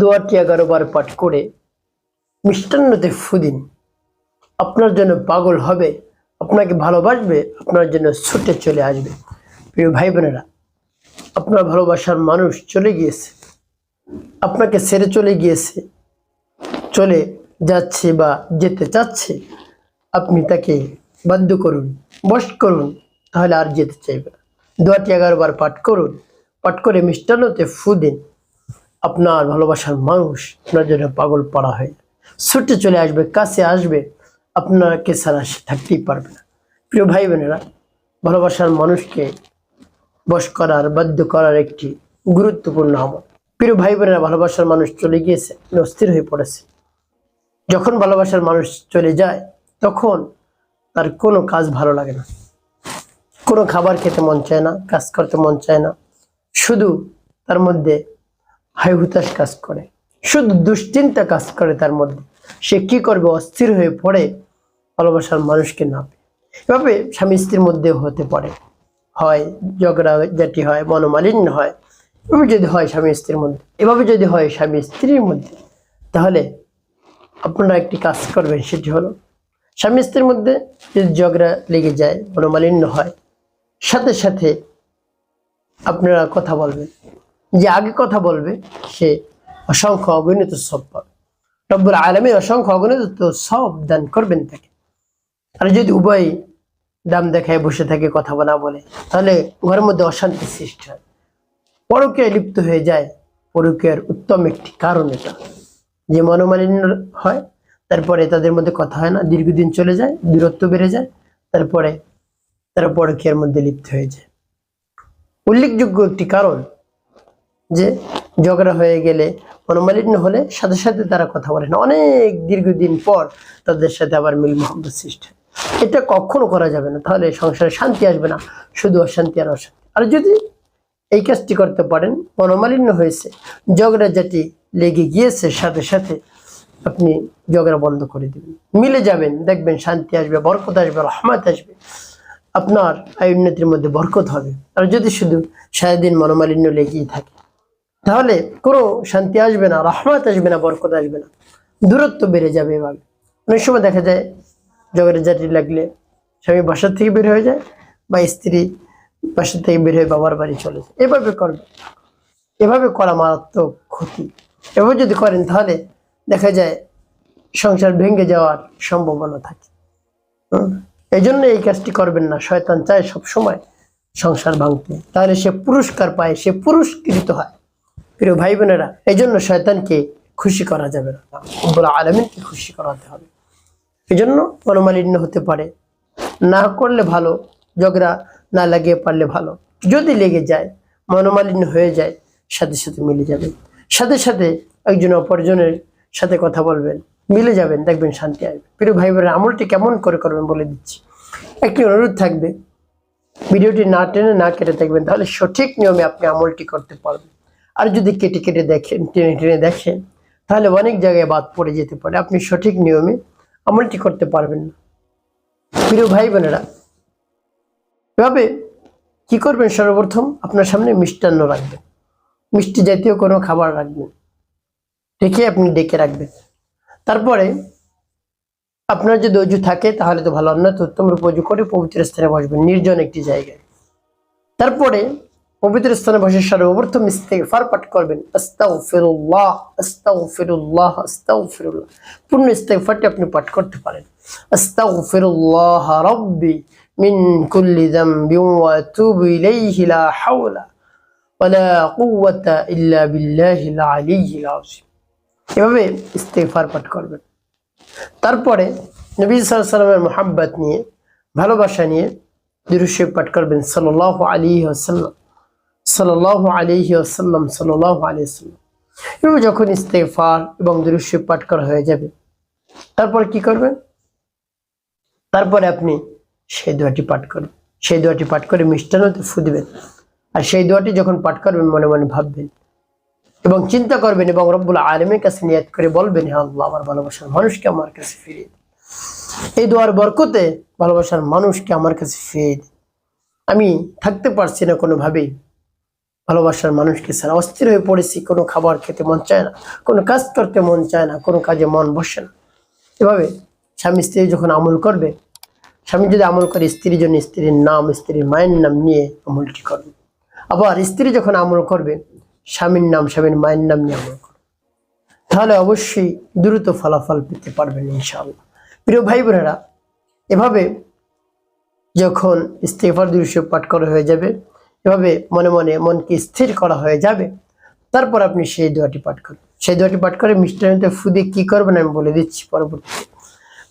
দোয়াটি এগারো বার পাঠ করে মিষ্টান্নতে ফুদিন। আপনার জন্য পাগল হবে, আপনাকে ভালোবাসবে, আপনার জন্য ছুটে চলে আসবে। প্রিয় ভাই বোনেরা আপনার ভালোবাসার মানুষ চলে গিয়েছে, আপনাকে ছেড়ে চলে গিয়েছে, চলে যাচ্ছে বা যেতে চাচ্ছে, আপনি তাকে বাধ্য করুন বস করুন, তাহলে আর যেতে চাইবে না। দোয়াটি এগারো বার পাঠ করুন, পাঠ করে মিষ্টান্নতে ফু দিন আপনার ভালোবাসার মানুষ, আপনার জন্য পাগল পড়া হয়ে। ছুটে চলে আসবে, কাছে আসবে, আপনাকে ছাড়া সে থাকতেই পারবে না। প্রিয় ভাই বোনেরা ভালোবাসার মানুষকে বশ করার, বাধ্য করার একটি গুরুত্বপূর্ণ আমল। প্রিয় ভাই বোনেরা ভালোবাসার মানুষ চলে গিয়েছে আপনি অস্থির হয়ে পড়েছে। যখন ভালোবাসার মানুষ চলে যায়, তখন তার কোনো কাজ ভালো লাগে না। কোনো খাবার খেতে মন চায় না, কাজ করতে মন চায় না। শুধু তার মধ্যে হাই কাজ করে, শুধু দুশ্চিন্তা কাজ করে তার মধ্যে। সে কি করবে? অস্থির হয়ে পড়ে ভালোবাসার মানুষকে না এভাবে স্বামী স্ত্রীর মধ্যে হতে পারে। হয় ঝগড়া জাতি হয়, মনোমালিন্য হয়, এভাবে যদি হয় স্বামী স্ত্রীর মধ্যে। এভাবে যদি হয় স্বামী স্ত্রীর মধ্যে, তাহলে আপনারা একটি কাজ করবেন, সেটি হলো স্বামী স্ত্রীর মধ্যে যদি ঝগড়া লেগে যায়, মনোমালিন্য হয়, সাথে সাথে আপনারা কথা বলবেন। যে আগে কথা বলবে, সে অসংখ্য অগণিত সব পাবে। রব্বুল আলমী অসংখ্য অগণিত সব দান করবেন তাকে। আর যদি উভয় দাম দেখায় বসে থাকে, কথা বলা বলে, তাহলে ঘরের মধ্যে অশান্তি সৃষ্টি হয়। পরকে লিপ্ত হয়ে যায় পরকের উত্তম একটি কারণ এটা। যে মনোমালিন্য হয়, তারপরে তাদের মধ্যে কথা হয় না, দীর্ঘদিন চলে যায়, দূরত্ব বেড়ে যায়, তারপরে তারা পরকের মধ্যে লিপ্ত হয়ে যায়। উল্লেখযোগ্য একটি কারণ যে ঝগড়া হয়ে গেলে মনোমালিন্য হলে সাথে সাথে তারা কথা বলে না। অনেক দীর্ঘদিন পর তাদের সাথে আবার মিল মোহাম্মদ সৃষ্টি এটা কখনো করা যাবে না। তাহলে সংসারে শান্তি আসবে না। শুধু অশান্তি আর অশান্তি। আর যদি এই কাজটি করতে পারেন, মনোমালিন্য হয়েছে, ঝগড়া জাতি লেগে গিয়েছে, সাথে সাথে আপনি ঝগড়া বন্ধ করে দেবেন। মিলে যাবেন, দেখবেন শান্তি আসবে, বরকত আসবে, রহমত আসবে। আপনার আয় উন্নতির মধ্যে বরকত হবে। আর যদি শুধু সারাদিন মনোমালিন্য লেগেই থাকে তাহলে কোনো শান্তি আসবে না, রহমত আসবে না, বরকত আসবে না। দূরত্ব বেড়ে যাবে এভাবে। অনেক সময় দেখা যায় জগের জাতি লাগলে স্বামী বাসার থেকে বের হয়ে যায় বা স্ত্রী বাসার থেকে বের হয়ে বাবার বাড়ি চলে যায়। এভাবে করবে এভাবে করা মারাত্মক ক্ষতি। এভাবে যদি করেন, তাহলে দেখা যায় সংসার ভেঙে যাওয়ার সম্ভাবনা থাকে। এই জন্য এই কাজটি করবেন না। শয়তান চায় সব সময় সংসার ভাঙতে। তাহলে সে পুরস্কার পায়, সে পুরস্কৃত হয়। প্রিয় ভাই বোনেরা এই জন্য শয়তানকে খুশি করা যাবে না। বলে আলমিনকে খুশি করাতে হবে। এই জন্য মনোমালিন্য হতে পারে। না করলে ভালো, ঝগড়া না লাগিয়ে পারলে ভালো। যদি লেগে যায়, মনোমালিন্য হয়ে যায়, সাথে সাথে মিলে যাবে। সাথে সাথে একজন অপরজনের সাথে কথা বলবেন, মিলে যাবেন, দেখবেন শান্তি আসবে। প্রিয় ভাই বোনের আমলটি কেমন করে করবেন বলে দিচ্ছি। একটি অনুরোধ থাকবে, ভিডিওটি না টেনে না কেটে দেখবেন, তাহলে সঠিক নিয়মে আপনি আমলটি করতে পারবেন। আর যদি কেটে কেটে দেখেন, টেনে টেনে দেখেন, তাহলে অনেক জায়গায় বাদ পড়ে যেতে পারে। আপনি সঠিক নিয়মে আমলটি করতে পারবেন না। প্রিয় ভাই বোনেরা, এভাবে কি করবেন সর্বপ্রথম? আপনার সামনে মিষ্টান্ন রাখবেন। মিষ্টি জাতীয় কোনো খাবার রাখবেন। রেখে আপনি ডেকে রাখবেন। তারপরে আপনার যদি অজু থাকে, তাহলে তো ভালো না তো উত্তম রূপ অজু করে পবিত্র স্থানে বসবেন, নির্জন একটি জায়গায়। তারপরে পবিত্র স্থানে বসে সর্বপ্রথম ইস্তেগফার পাঠ করবেন। আস্তাগফিরুল্লাহ আস্তাগফিরুল্লাহ আস্তাগফিরুল্লাহ। পূর্ণ ইস্তেগফারটি আপনি পাঠ করতে পারেন। আস্তাগফিরুল্লাহ রাব্বি মিন কুল্লি যামবি ওয়া আতুবু ইলাইহি লা হাওলা ওয়ালা কুওয়াতা ইল্লা বিল্লাহিল আলিয়্যিল এভাবে ইস্তেগফার পাঠ করবেন। তারপরে নবী সাল্লামের মোহাব্বত নিয়ে, ভালোবাসা নিয়ে দুরুশে পাঠ করবেন সাল্লাহ আলী আসাল্লাম সাল্লাহ আলিহি আসাল্লাম সাল্লাহ আলী আসাল্লাম যখন ইস্তেফার এবং দুরুশে পাঠ করা হয়ে যাবে, তারপর কি করবেন? তারপরে আপনি সেই দোয়াটি পাঠ করবেন। সেই দোয়াটি পাঠ করে মিষ্টান্নতে ফু দিবেন। আর সেই দোয়াটি যখন পাঠ করবেন, মনে মনে ভাববেন এবং চিন্তা করবেন এবং রব্বুল আলমের কাছে নিয়াত করে বলবেন হ্যাঁ আল্লাহ, আমার ভালোবাসার মানুষকে আমার কাছে ফিরিয়ে। এই দোয়ার বরকতে ভালোবাসার মানুষকে আমার কাছে ফিরিয়ে। আমি থাকতে পারছি না কোনোভাবেই। ভালোবাসার মানুষকে ছাড়া অস্থির হয়ে পড়েছি, কোনো খাবার খেতে মন চায় না, কোনো কাজ করতে মন চায় না, কোনো কাজে মন বসে না। এভাবে স্বামী স্ত্রী যখন আমল করবে, স্বামী যদি আমল করে স্ত্রীর জন্য স্ত্রীর নাম, স্ত্রীর মায়ের নাম নিয়ে আমলটি করবে আবার স্ত্রী যখন আমল করবে, স্বামীর নাম, স্বামীর মায়ের নাম নিয়ে আমল করবে। তাহলে অবশ্যই দ্রুত ফলাফল পেতে পারবেন ইনশাআল্লাহ। প্রিয় ভাই বোনেরা, এভাবে যখন ইস্তেফার দৃশ্য পাঠ করা হয়ে যাবে এভাবে মনে মনে মনকে স্থির করা হয়ে যাবে তারপর আপনি সেই দোয়াটি পাঠ করুন সেই দোয়াটি পাঠ করে মিষ্টান্নতে ফুদে কি করবেন আমি বলে দিচ্ছি পরবর্তী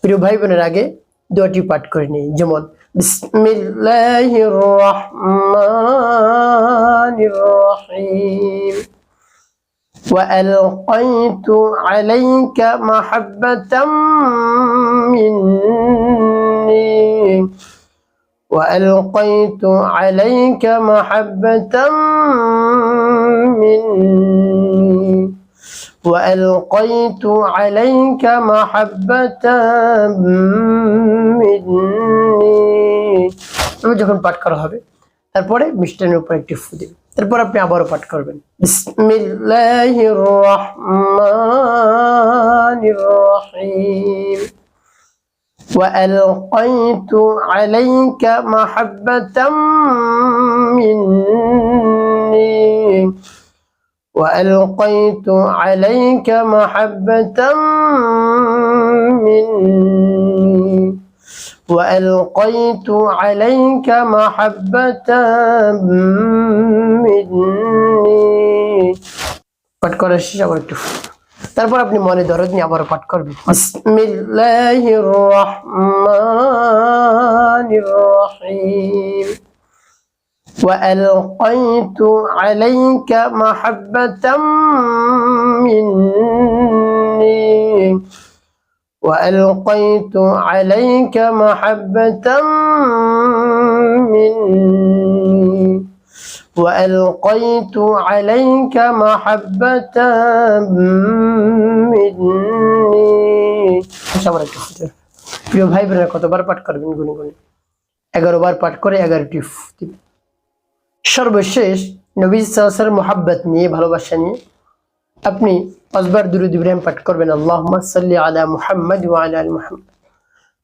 প্রিয় ভাই বোনের আগে দোয়াটি পাঠ করে নিই যেমন বিসমিল্লাহির রহমানির রহিম وألقيت عليك محبة مني وألقيت عليك محبة مني وألقيت عليك محبة مني এবার যখন পাঠ করা হবে তারপরে মিষ্টানের উপর একটি ফু দিবেন তারপর আপনি আবারও পাঠ করবেন বিসমিল্লাহির রহমানির রহিম وألقيت عليك محبة مني. وألقيت عليك محبة مني. وألقيت عليك محبة مني. قد قرأت الشيء তারপর আপনি মনে দরদ নিয়ে আবার পাঠ করবেন বিসমিল্লাহির রহমানির রহিম وألقيت عليك محبة مني وألقيت عليك محبة مني وألقيت عليك محبة مني সবার একটু ফুটে। প্রিয় ভাই বোনেরা কতবার পাঠ করবেন গুনে গুনে এগারো বার পাঠ করে এগারোটি ফু দিবেন। সর্বশেষ নবী সাহসের মোহাব্বত নিয়ে ভালোবাসা নিয়ে আপনি পাঁচবার দুরুদ ইব্রাহিম পাঠ করবেন আল্লাহুম্মা সাল্লি আলা মুহাম্মদ ওয়া আলা আলি মুহাম্মদ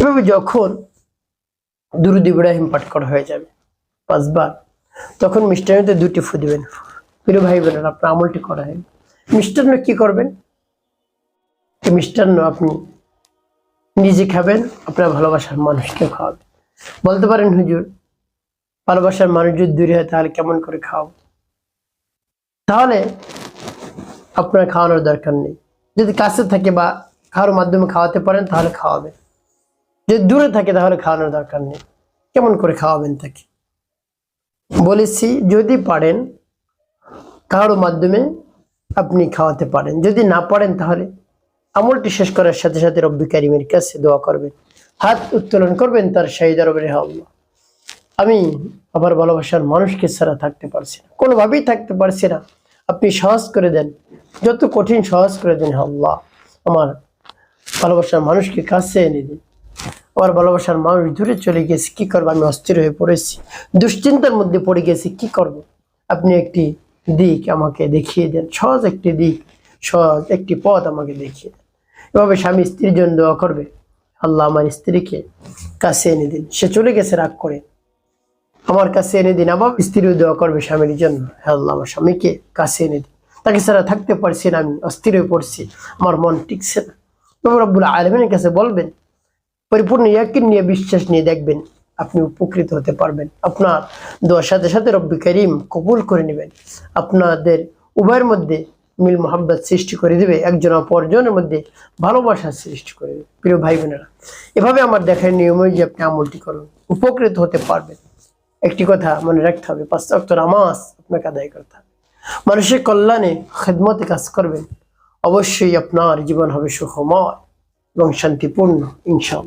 এভাবে যখন দুরুদ ইব্রাহিম পাঠ করা হয়ে যাবে, পাঁচবার, তখন মিষ্টান্নতে দুটি ফু দিবেন। প্রিয় ভাই বোনেরা আপনার আমলটি করা হয় মিষ্টান্ন কি করবেন? এই মিষ্টান্ন আপনি নিজে খাবেন, আপনার ভালোবাসার মানুষকে খাওয়াবেন। বলতে পারেন, হুজুর, ভালোবাসার মানুষ যদি দূরে হয় তাহলে কেমন করে খাওয়াবো? তাহলে আপনার খাওয়ানোর দরকার নেই। যদি কাছে থাকে বা খাওয়ার মাধ্যমে খাওয়াতে পারেন, তাহলে খাওয়াবেন। যদি দূরে থাকে তাহলে খাওয়ানোর দরকার নেই। কেমন করে খাওয়াবেন তাকে? বলেছি, যদি পারেন, কারও মাধ্যমে আপনি খাওয়াতে পারেন। যদি না পারেন তাহলে আমলটি শেষ করার সাথে সাথে রব্বি কারিমের কাছে দোয়া করবেন। হাত উত্তোলন করবেন, তার শাহিদার রবের আল্লাহ আমি আমার ভালোবাসার মানুষকে ছাড়া থাকতে পারছি না। কোনোভাবেই থাকতে পারছি না। আপনি সহজ করে দেন। যত কঠিন সহজ করে দেন হে আল্লাহ আমার ভালোবাসার মানুষকে কাছে এনে দিন। আমার ভালোবাসার মানুষ দূরে চলে গেছে, কি করব? আমি অস্থির হয়ে পড়েছি। দুশ্চিন্তার মধ্যে পড়ে গেছি, কি করব। আপনি একটি দিক আমাকে দেখিয়ে দেন, সহজ একটি দিক, সহজ একটি পথ আমাকে দেখিয়ে দেন। এভাবে স্বামী স্ত্রীর জন্য দোয়া করবে। আল্লাহ আমার স্ত্রীকে কাছে এনে দিন। সে চলে গেছে রাগ করে। আমার কাছে এনে দিন, আবার স্ত্রীও দোয়া করবে স্বামীর জন্য। হ্যাঁ আল্লাহ, আমার স্বামীকে কাছে এনে দিন। তাকে ছাড়া থাকতে পারছি না, আমি অস্থির হয়ে পড়ছি। আমার মন টিকছে না। রব্বুল আলমিনের কাছে বলবেন পরিপূর্ণ ইয়াকিন নিয়ে বিশ্বাস নিয়ে দেখবেন আপনি উপকৃত হতে পারবেন। আপনার দোয়ার সাথে সাথে রব্বি করিম কবুল করে নেবেন। আপনাদের উভয়ের মধ্যে মিল মোহাম্মদ সৃষ্টি করে দিবে, একজন অপরজনের মধ্যে ভালোবাসার সৃষ্টি করে দেবে। প্রিয় ভাই বোনেরা এভাবে আমার দেখার নিয়ম যে আপনি আমলটি করুন, উপকৃত হতে পারবেন। একটি কথা মনে রাখতে হবে, পাঁচ অক্ট নামাজ আপনাকে আদায় করতে হবে। মানুষের কল্যাণে খেদমতে কাজ করবেন। অবশ্যই আপনার জীবন হবে সুখময় এবং শান্তিপূর্ণ, ইনশাআল্লাহ।